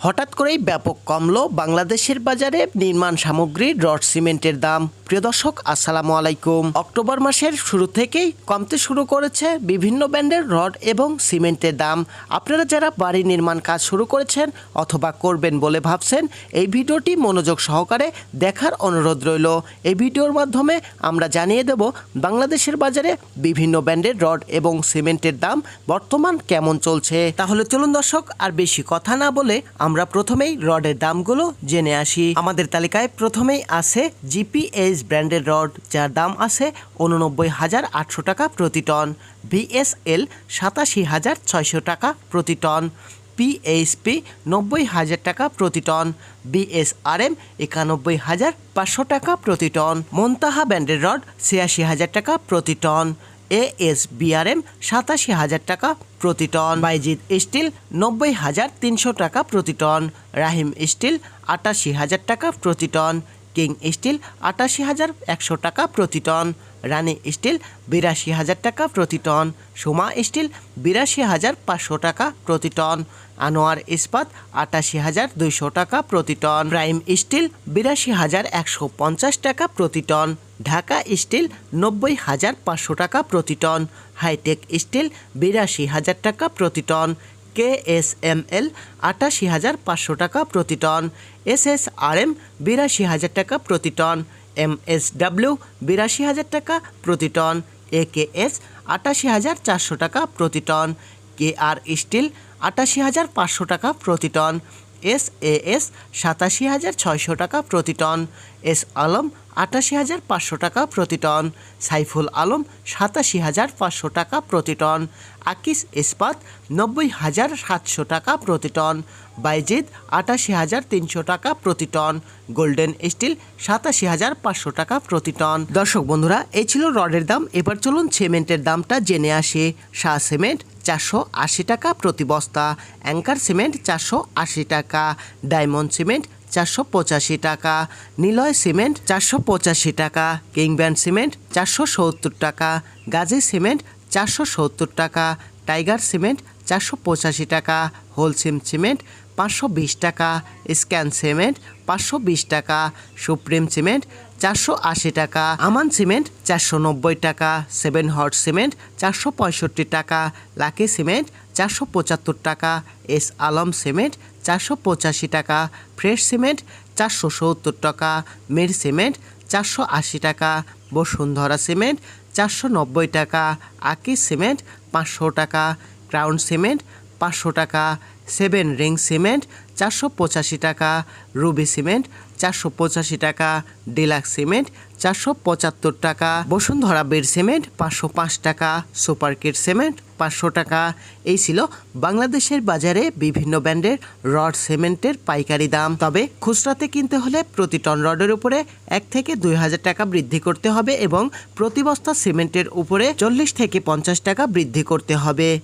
হঠাৎ করেই ব্যাপক কমল বাংলাদেশের বাজারে নির্মাণ সামগ্রী রড সিমেন্টের দাম। প্রিয় দর্শক, আসসালামু আলাইকুম। অক্টোবর মাসের শুরু থেকেই কমতে শুরু করেছে বিভিন্ন ব্র্যান্ডের রড এবং সিমেন্টের দাম। আপনারা যারা বাড়ি নির্মাণ কাজ শুরু করেছেন অথবা করবেন বলে ভাবছেন, এই ভিডিওটি মনোযোগ সহকারে দেখার অনুরোধ রইল। এই ভিডিওর মাধ্যমে আমরা জানিয়ে দেব বাংলাদেশের বাজারে বিভিন্ন ব্র্যান্ডের রড এবং সিমেন্টের দাম বর্তমান কেমন চলছে। তাহলে চলুন দর্শক, আর বেশি কথা না বলে আমরা প্রথমেই রডের দামগুলো জেনে আসি। আমাদের তালিকায় প্রথমেই আছে জিপিএইচ ব্র্যান্ডের রড যার দাম আছে উননব্বই হাজার আটশো টাকা প্রতি টন। বিএসএল সাতাশি হাজার ছয়শো টাকা প্রতি টন। পিএইচপি নব্বই হাজার টাকা প্রতি টন। বিএসআরএম একানব্বই হাজার পাঁচশো টাকা প্রতি টন। মন্তাহা ব্যান্ডের রড ছিয়াশি হাজার টাকা প্রতি টন। এএস বিআরএম সাতাশি হাজার টাকা প্রতি টন। বাইজিৎ স্টিল নব্বই হাজার তিনশো টাকা প্রতি টন। রাহিম স্টিল আটাশি হাজার টাকা প্রতি টন। কিং স্টিল আটাশি হাজার একশো টাকা প্রতি টন রানী স্টিল বিরাশি হাজার টাকা প্রতি টন, সোমা স্টিল বিরাশি হাজার পাঁচশো টাকা প্রতি টন, আনোয়ার ইস্পাত আটাশি হাজার দুইশো টাকা প্রতি টন, প্রাইম স্টিল বিরাশি হাজার একশো পঞ্চাশ টাকা প্রতি টন, ঢাকা স্টিল নব্বই হাজার পাঁচশো টাকা প্রতি টন, হাইটেক স্টিল বিরাশি হাজার টাকা প্রতি ton K S M L আটাশি হাজার পাঁচশো টাকা প্রতি ton S S R M বিরাশি হাজার টাকা প্রতি টন এম এস ডাব্লিউ বিরাশি হাজার টাকা প্রতি টন এ কে এস আটাশি হাজার চারশো টাকা প্রতি টন কে আর স্টিল আটাশি হাজার পাঁচশো টাকা প্রতি টন এস এ এস সাতাশি হাজার ছয়শো টাকা প্রতি টন এস আলম আটাশি হাজার পাঁচশো টাকা প্রতি টন, সাইফুল আলম সাতাশি হাজার পাঁচশো টাকা প্রতি টন, আকিস ইস্পাত নব্বই হাজার সাতশো টাকা প্রতি টন, বাইজিদ আটাশি হাজার তিনশো টাকা প্রতি টন, গোল্ডেন স্টিল সাতাশি হাজার পাঁচশো টাকা প্রতি টন। দর্শক বন্ধুরা, এই ছিল রডের দাম। এবার চলুন সিমেন্টের দামটা জেনে আসি। শাহ সিমেন্ট চারশো আশি টাকা প্রতি বস্তা, অ্যাঙ্কার সিমেন্ট চারশো আশি টাকা, ডায়মন্ড সিমেন্ট চারশো পঁচাশি টাকা, নিলয় সিমেন্ট চারশো পঁচাশি টাকা কিংব্যান্ড সিমেন্ট চারশো সত্তর টাকা, গাজী সিমেন্ট চারশো সত্তর টাকা, টাইগার সিমেন্ট চারশো পঁচাশি টাকা, হোলসিম সিমেন্ট পাঁচশো বিশ টাকা, স্ক্যান সিমেন্ট পাঁচশো বিশ টাকা, সুপ্রিম সিমেন্ট চারশো আশি টাকা, আমান সিমেন্ট চারশো নব্বই টাকা, সেভেন হট সিমেন্ট চারশো পঁয়ষট্টি টাকা, লাকি সিমেন্ট চারশো পঁচাত্তর টাকা, এস আলম সিমেন্ট চারশো পঁচাশি টাকা, ফ্রেশ সিমেন্ট চারশো সত্তর টাকা, মির সিমেন্ট চারশো আশি টাকা, বসুন্ধরা সিমেন্ট চারশো নব্বই টাকা, আকি সিমেন্ট পাঁচশো টাকা, ক্রাউন সিমেন্ট পাঁচশো টাকা, সেভেন রিং সিমেন্ট চারশো পঁচাশি টাকা, রুবি সিমেন্ট, চারশো পঁচাশি টাকা, ডিলাক্স সিমেন্ট, চারশো পঁচাত্তর টাকা, বসুন্ধরা বীর সিমেন্ট, পাঁচশো পাঁচ টাকা, সুপার কিট সিমেন্ট, পাঁচশো টাকা। এই ছিল বাংলাদেশের বাজারে বিভিন্ন ব্র্যান্ডের রড সিমেন্টের পাইকারি দাম। তবে খুচরাতে কিনতে হলে প্রতি টন রডের উপরে এক থেকে দুই হাজার টাকা বৃদ্ধি করতে হবে এবং প্রতি বস্তা সিমেন্টের উপরে চল্লিশ থেকে পঞ্চাশ টাকা বৃদ্ধি করতে হবে।